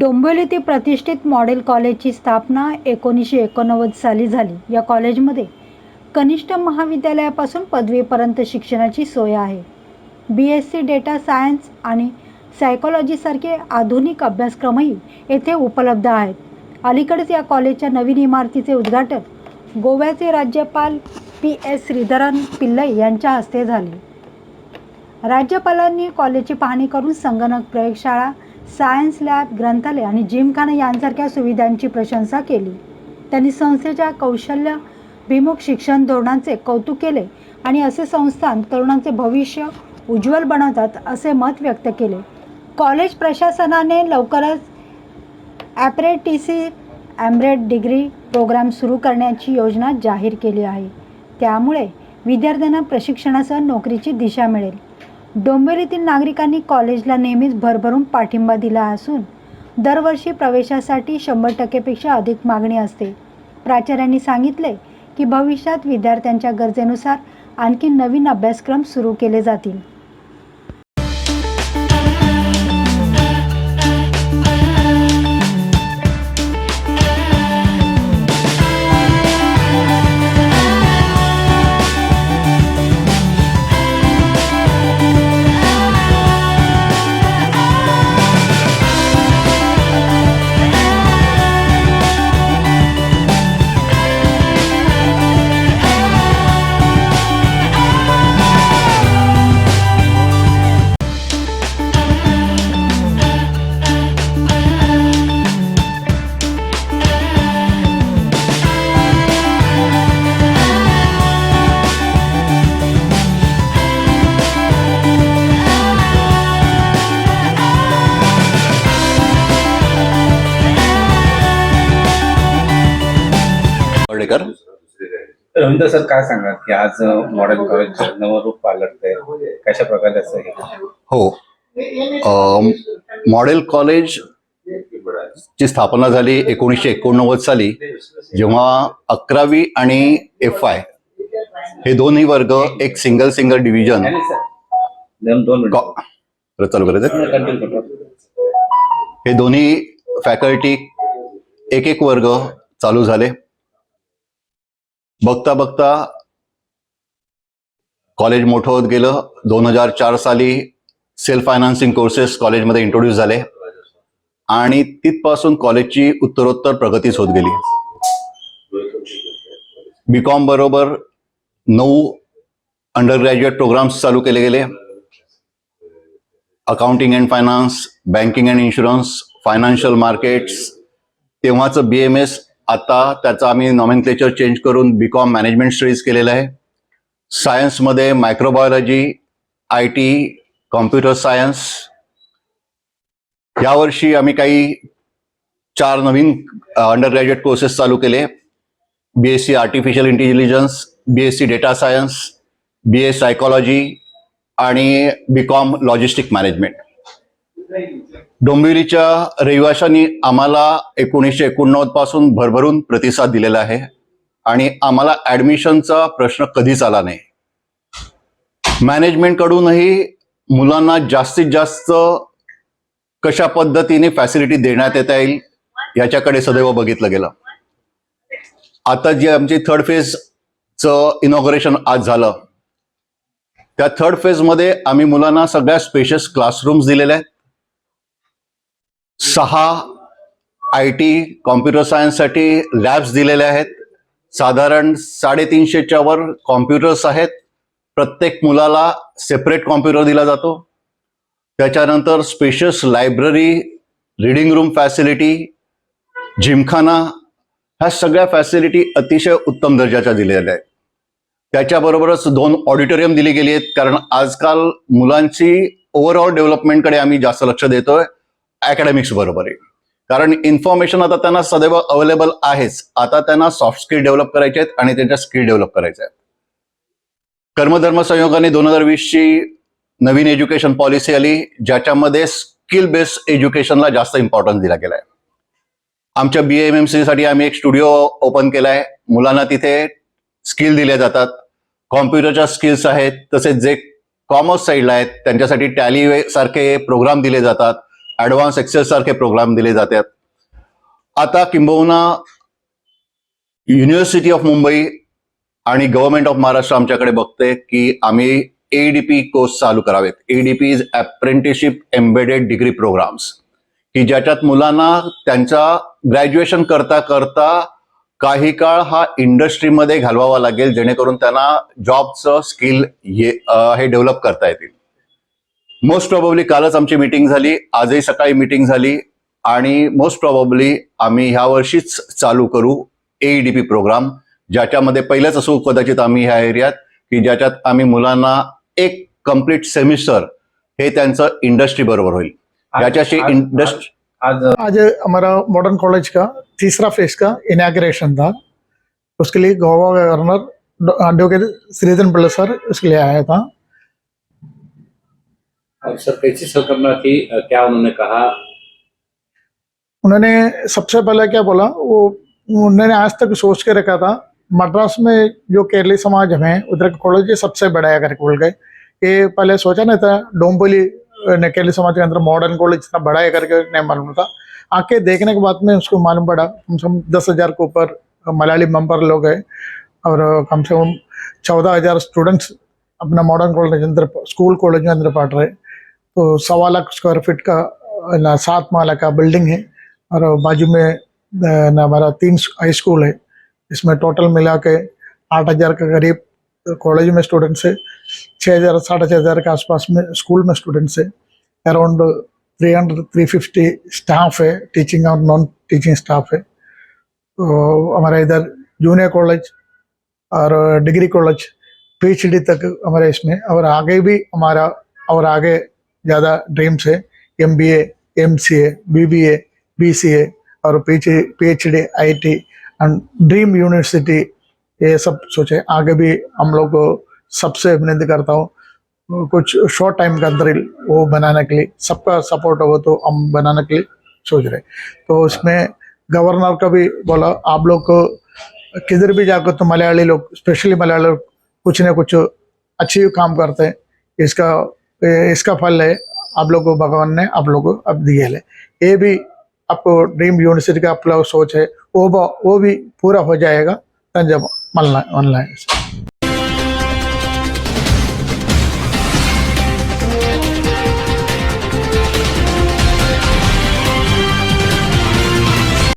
डोंबिवली ते प्रतिष्ठित मॉडेल कॉलेजची स्थापना एकोणीसशे एकोणनव्वद साली झाली. या कॉलेजमध्ये कनिष्ठ महाविद्यालयापासून पदवीपर्यंत शिक्षणाची सोय आहे. B S C data science आणि सायकोलॉजीसारखे आधुनिक अभ्यासक्रमही येथे उपलब्ध आहेत. अलीकडेच या कॉलेजच्या नवीन इमारतीचे उद्घाटन गोव्याचे राज्यपाल पी एस श्रीधरन पिल्लई यांच्या हस्ते झाले. राज्यपालांनी कॉलेजची पाहणी करून संगणक प्रयोगशाळा सायन्स लॅब ग्रंथालय आणि जिमखाना यांसारख्या सुविधांची प्रशंसा केली. त्यांनी संस्थेच्या कौशल्य विमुख शिक्षण धोरणांचे कौतुक केले आणि असे संस्थान तरुणांचे भविष्य उज्ज्वल बनवतात असे मत व्यक्त केले. कॉलेज प्रशासनाने लवकरच ॲप्रेटिसी ॲम्ब्रेड डिग्री प्रोग्राम सुरू करण्याची योजना जाहीर केली आहे. त्यामुळे विद्यार्थ्यांना प्रशिक्षणासह नोकरीची दिशा मिळेल. डोंबिवलीतील नागरिकांनी कॉलेजला नेहमीच भरभरून पाठिंबा दिला असून दरवर्षी प्रवेशासाठी शंभर टक्केपेक्षा अधिक मागणी असते. प्राचार्यांनी सांगितले की भविष्यात विद्यार्थ्यांच्या गरजेनुसार आणखी नवीन अभ्यासक्रम सुरू केले जातील. वर्डेकर रवींद्र सर काय सांगा की आज मॉडेल कॉलेज नवं रूप पालटतंय? कशा प्रकारे असं हे मॉडेल कॉलेज ची स्थापना झाली एकोणीसशे एकोणनव्वद साली जेव्हा अकरावी आणि एफ आय हे दोन्ही वर्ग एक सिंगल सिंगल डिव्हिजन चालू करायचं. हे दोन्ही फॅकल्टी एक एक वर्ग चालू झाले. बघता बघता कॉलेज मोठं होत गेलं. दोन हजार चार साली सेल्फ फायनान्सिंग कोर्सेस कॉलेजमध्ये इंट्रोड्यूस झाले. आणि तिथपासून कॉलेजची उत्तरोत्तर प्रगतीच होत गेली. बी कॉम बरोबर नऊ अंडर ग्रॅज्युएट प्रोग्राम्स चालू केले गेले. Accounting and finance banking and insurance financial markets तेव्हाचं बी एम एस आता त्याचा आम्ही नॉमेनक्लेचर चेंज करून बी कॉम मॅनेजमेंट स्टडीज केलेलं आहे. सायन्समध्ये microbiology I T computer science यावर्षी आम्ही काही चार नवीन अंडर ग्रॅज्युएट कोर्सेस चालू केले. B S C artificial intelligence B S C data science B S psychology आणि बी कॉम लॉजिस्टिक मॅनेजमेंट डोंबिवलीच्या रहिवाशांनी आम्हाला एकोणीसशे एकोणनव्वदपासून भरभरून प्रतिसाद दिलेला आहे आणि आम्हाला ॲडमिशनचा प्रश्न कधीच आला नाही. मॅनेजमेंट कडूनही मुलांना जास्तीत जास्त कशा पद्धतीने फॅसिलिटी देण्यात येता येईल याच्याकडे सदैव बघितलं गेलं. आता जे आमची थर्ड फेजचं इनॉग्रेशन आज झालं. त्या थर्ड फेजमध्ये आम्ही मुलांना सगळ्या स्पेशस क्लासरूम्स दिलेल्या आहेत. सहा आय टी कॉम्प्युटर सायन्ससाठी लॅब्स दिलेल्या आहेत. साधारण साडेतीनशेच्या वर कॉम्प्युटर्स आहेत. प्रत्येक मुलाला सेपरेट कॉम्प्युटर दिला जातो. त्याच्यानंतर spacious library reading room facility gymkhana ह्या सगळ्या फॅसिलिटी अतिशय उत्तम दर्जाच्या दिलेल्या आहेत. त्याच्याबरोबरच दोन ऑडिटोरियम दिली गेली आहेत. कारण आजकाल मुलांची ओव्हरऑल डेव्हलपमेंटकडे आम्ही जास्त लक्ष देतोय. अकॅडमिक्स बरोबर आहे. कारण इन्फॉर्मेशन आता त्यांना सदैव अवेलेबल आहेच. आता त्यांना सॉफ्ट स्किल डेव्हलप करायचे आहेत आणि त्यांच्या स्किल डेव्हलप करायच्या आहेत. कर्मधर्म संयोगाने दोन हजार वीसची नवीन एज्युकेशन पॉलिसी आली ज्याच्यामध्ये स्किल बेस्ड एज्युकेशनला जास्त इम्पॉर्टन्स दिला गेलाय. आमच्या बी एम एम सी साठी आम्ही एक स्टुडिओ ओपन केला आहे मुलांना तिथे स्किल दिल्या जातात. कॉम्प्युटरच्या स्किल्स आहेत तसेच जे कॉमर्स साईडला आहेत त्यांच्यासाठी टॅली सारखे प्रोग्राम दिले जातात. ऍडव्हान्स एक्सेल सारखे प्रोग्राम दिले जातात. आता किंबहुना युनिव्हर्सिटी ऑफ मुंबई आणि गव्हर्नमेंट ऑफ महाराष्ट्र आमच्याकडे बघते की आम्ही एडीपी कोर्स चालू करावेत. ADP is apprenticeship embedded degree programs की ज्याच्यात मुलांना त्यांचा ग्रॅज्युएशन करता करता काही काळ हा इंडस्ट्रीमध्ये घालवावा लागेल जेणेकरून त्यांना जॉबचं स्किल हे डेव्हलप करता येतील. मोस्ट प्रॉबेबली कालच आमची मीटिंग झाली. आजही सकाळी मीटिंग झाली. आणि मोस्ट प्रॉबेबली आम्ही ह्या वर्षीच चालू करू एईडीपी प्रोग्राम ज्याच्यामध्ये पहिलेच असू कदाचित आम्ही ह्या एरियात की ज्याच्यात आम्ही मुलांना एक कंप्लीट सेमिस्टर हे त्यांचं इंडस्ट्री बरोबर होईल. याच्याशी आज- इंडस्ट आज आज हमारा मॉडर्न कॉलेज का तीसरा फेज का इनाग्रेशन था। उसके लिए गोवा गवर्नर एडवोकेट श्रीधर पिल्ला सर उसके लिए आया था। सर कैसी सरकमना थी क्या उन्होंने कहा? उन्होंने सबसे पहले क्या बोला वो उन्होंने आज तक सोच के रखा था मद्रास में जो केरली समाज है उधर के कॉलेज सबसे बड़ा है करके बोल गए। ये पहले सोचा नहीं था डोम्बोली ने केरली समाज के अंदर मॉडर्न कॉलेज इतना बड़ा है करके नहीं मालूम था आके देखने के बाद में उसको मालूम पड़ा कम से कम दस हजार के ऊपर मलयाली मेम्बर लोग हैं और कम से कम चौदह हजार स्टूडेंट्स अपना मॉडर्न कॉलेज के अंदर स्कूल कॉलेज के अंदर पढ़ रहे। तो सवा लाख स्क्वायर फीट का अ, ना सात माला का बिल्डिंग है और बाजू में अ, ना हमारा तीन हाई स्कूल है। इसमें टोटल मिला के आठ हजार के करीब कॉलेज में स्टूडेंट्स है छः हजार साढ़े छः हजार के आसपास में स्कूल में स्टूडेंट्स है। Around three hundred three fifty staff है टीचिंग और नॉन टीचिंग स्टाफ है। तो हमारा इधर जूनियर कॉलेज और डिग्री कॉलेज पीएचडी तक हमारे इसमें और आगे भी हमारा और आगे ज़्यादा ड्रीम्स है M B M C A B B A B C A और P H D I T and dream university ये सब सोचे। आगे भी हम लोग सबसे विनती करता हूँ। कुछ शॉर्ट टाइम के अंदर वो बनाने के लिए, सबका सपोर्ट हो तो हम बनाने के लिए सोच रहे तो उसमें गवर्नर का भी बोला, आप लोग को किधर भी जाकर तो मलयाली लोग स्पेशली मलयाली लोग कुछ ना कुछ अच्छी काम करते हैं। इसका इसका फल है। आप लोग को भगवान ने आप लोग को अब दिए है। ये भी आपको ड्रीम यूनिवर्सिटी का आप लोग सोच है। वो वो भी पूरा हो जाएगा। जब मलना ऑनलाइन